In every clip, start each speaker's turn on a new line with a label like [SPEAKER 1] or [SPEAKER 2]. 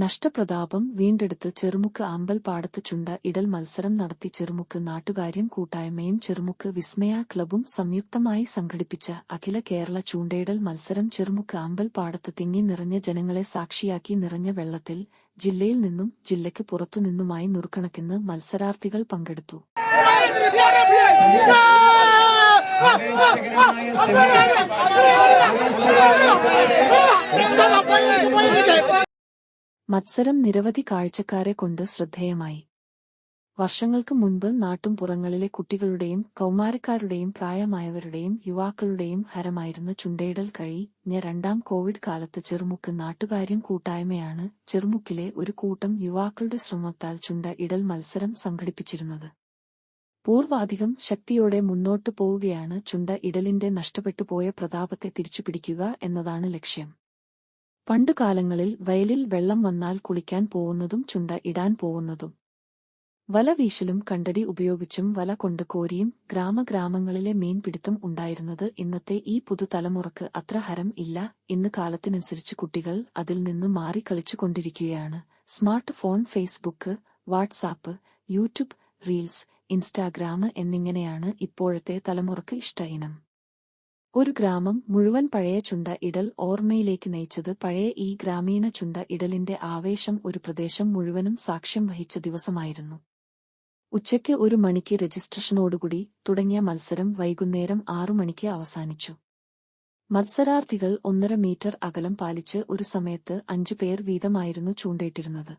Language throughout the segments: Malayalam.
[SPEAKER 1] നഷ്ടപ്രതാപം വീണ്ടെടുത്ത് ചെറുമുക്ക് അമ്പൽപാടത്ത് ചുണ്ട ഇടൽ മത്സരം നടത്തി ചെറുമുക്ക് നാട്ടുകാര്യം കൂട്ടായ്മയും ചെറുമുക്ക് വിസ്മയ ക്ലബും സംയുക്തമായി സംഘടിപ്പിച്ച അഖില കേരള ചൂണ്ടയിടൽ മത്സരം ചെറുമുക്ക് അമ്പൽപാടത്ത് തിങ്ങി നിറഞ്ഞ ജനങ്ങളെ സാക്ഷിയാക്കി നിറഞ്ഞ വെള്ളത്തിൽ ജില്ലയിൽ നിന്നും ജില്ലയ്ക്ക് പുറത്തുനിന്നുമായി നൂറുകണക്കിന് മത്സരാർത്ഥികൾ പങ്കെടുത്തു. മത്സരം നിരവധി കാഴ്ചക്കാരെ കൊണ്ട് ശ്രദ്ധേയമായി. വർഷങ്ങൾക്ക് മുൻപ് നാട്ടുംപുറങ്ങളിലെ കുട്ടികളുടെയും കൗമാരക്കാരുടെയും പ്രായമായവരുടെയും യുവാക്കളുടെയും ഹരമായിരുന്ന ചുണ്ടയിടൽ കഴിഞ്ഞ രണ്ടാം കോവിഡ് കാലത്ത് ചെറുമുക്ക് നാട്ടുകാര്യം കൂട്ടായ്മയാണ് ചെറുമുക്കിലെ ഒരു കൂട്ടം യുവാക്കളുടെ ശ്രമത്താൽ ചുണ്ട ഇടൽ മത്സരം സംഘടിപ്പിച്ചിരുന്നത്. പൂർവാധികം ശക്തിയോടെ മുന്നോട്ടു പോവുകയാണ് ചുണ്ട ഇടലിന്റെ നഷ്ടപ്പെട്ടുപോയ പ്രതാപത്തെ തിരിച്ചുപിടിക്കുക എന്നതാണ് ലക്ഷ്യം. പണ്ടുകാലങ്ങളിൽ വയലിൽ വെള്ളം വന്നാൽ കുളിക്കാൻ പോവുന്നതും ചുണ്ട ഇടാൻ പോവുന്നതും വല വീശലും കണ്ടടി ഉപയോഗിച്ചും വല കൊണ്ട് കോരിയും ഗ്രാമഗ്രാമങ്ങളിലെ മീൻപിടുത്തം ഉണ്ടായിരുന്നത് ഇന്നത്തെ ഈ പുതുതലമുറക്ക് അത്ര ഹരം ഇല്ല. ഇന്ന് കാലത്തിനനുസരിച്ച് കുട്ടികൾ അതിൽ നിന്ന് മാറി കളിച്ചുകൊണ്ടിരിക്കുകയാണ്. Smart phone Facebook WhatsApp YouTube reels Instagram എന്നിങ്ങനെയാണ് ഇപ്പോഴത്തെ തലമുറയ്ക്ക് ഇഷ്ട ഒരു ഗ്രാമം മുഴുവൻ പഴയ ചുണ്ട ഇടൽ ഓർമ്മയിലേക്ക് നയിച്ചത് പഴയ ഈ ഗ്രാമീണ ചുണ്ട ഇടലിന്റെ ആവേശം ഒരു പ്രദേശം മുഴുവനും സാക്ഷ്യം വഹിച്ച ദിവസമായിരുന്നു. ഉച്ചയ്ക്ക് ഒരു മണിക്ക് രജിസ്ട്രേഷനോടുകൂടി തുടങ്ങിയ മത്സരം വൈകുന്നേരം ആറു മണിക്ക് അവസാനിച്ചു. മത്സരാർത്ഥികൾ ഒന്നര മീറ്റർ അകലം പാലിച്ച് ഒരു സമയത്ത് അഞ്ചു പേർ വീതമായിരുന്നു ചൂണ്ടയിട്ടിരുന്നത്.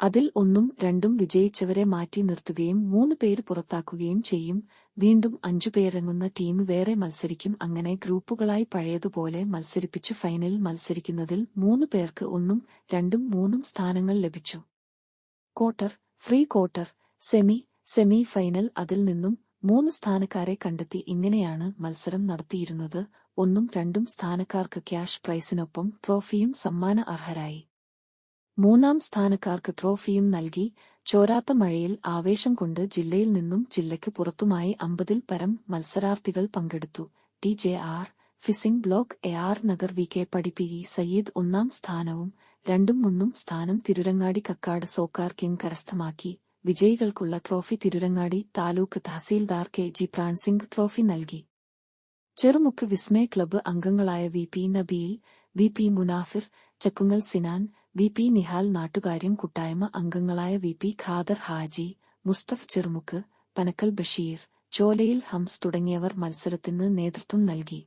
[SPEAKER 1] അതിൽ ഒന്നും രണ്ടും വിജയിച്ചവരെ മാറ്റി നിർത്തുകയും മൂന്ന് പേര് പുറത്താക്കുകയും ചെയ്യും വീണ്ടും അഞ്ചുപേരങ്ങുന്ന ടീം വേറെ മത്സരിക്കും. അങ്ങനെ ഗ്രൂപ്പുകളായി പഴയതുപോലെ മത്സരിപ്പിച്ചു. ഫൈനലിൽ മത്സരിക്കുന്നതിൽ മൂന്നു പേർക്ക് ഒന്നും രണ്ടും മൂന്നും സ്ഥാനങ്ങൾ ലഭിച്ചു. Quarter pre quarter semi semi final അതിൽ നിന്നും മൂന്ന് സ്ഥാനക്കാരെ കണ്ടെത്തി. ഇങ്ങനെയാണ് മത്സരം നടത്തിയിരുന്നത്. ഒന്നും രണ്ടും സ്ഥാനക്കാർക്ക് ക്യാഷ് പ്രൈസിനൊപ്പം ട്രോഫിയും സമ്മാന അർഹരായി. മൂന്നാം സ്ഥാനക്കാർക്ക് ട്രോഫിയും നൽകി ചോരാത്ത മഴയിൽ ആവേശം കൊണ്ട് ജില്ലയിൽ നിന്നും ജില്ലയ്ക്ക് പുറത്തുമായി അമ്പതിൽ പരം മത്സരാർത്ഥികൾ പങ്കെടുത്തു. T J R fishing block A R Nagar V K പഠിപ്പി സയ്യിദ് ഒന്നാം സ്ഥാനവും രണ്ടും മൂന്നും സ്ഥാനം തിരുരങ്ങാടി കക്കാട് സോക്കാർ കിങ് കരസ്ഥമാക്കി. വിജയികൾക്കുള്ള trophy Tirurangadi taluk tahsildar K G Pransingh trophy നൽകി. ചെറുമുക്ക് വിസ്മയ ക്ലബ്ബ് അംഗങ്ങളായ V P Nabeel V P Munafir Chakkungal Sinan V P Nihal നാട്ടുകാര്യം കൂട്ടായ്മ അംഗങ്ങളായ വി പി ഖാദർ ഹാജി മുസ്തഫ് ചെറുമുക്ക് പനക്കൽ ബഷീർ ചോലയിൽ ഹംസ് തുടങ്ങിയവർ മത്സരത്തിന് നേതൃത്വം നൽകി.